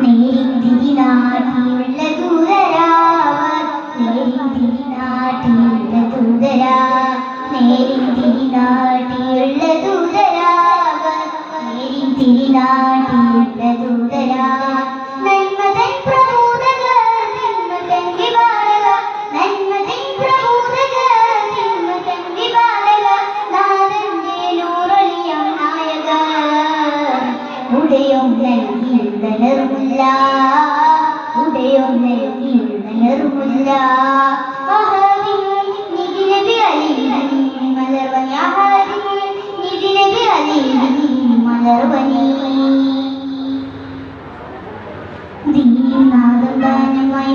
നേരിന്തിരിനാട്ടിയുള്ള ദൂതരാ നേരിന്തിരിനാട്ടിയുള്ള ദൂതരാ നേരിന്തിരിനാട്ടിയുള്ള ദൂതരാ നേരിന്തിരിനാട്ടിയുള്ള ദൂതരാ ഇന്നലറുമില്ല ഉദയൊന്നിൽ ഇന്നലറുമില്ല മലർവനി. ദീനാദാനമായി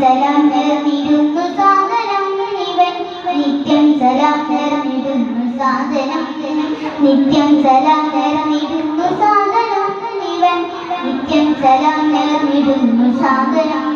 സലാം നേർന്നിരുന്നു സാധനം ഇവൻ നിത്യം സലാം നേർന്നിരുന്നു സാധനം. നിത്യം സലാം നേർന്നിരുന്നു സാധനം. ഇവൻ നിത്യം സലാം നേർന്നിരുന്നു സാധനം.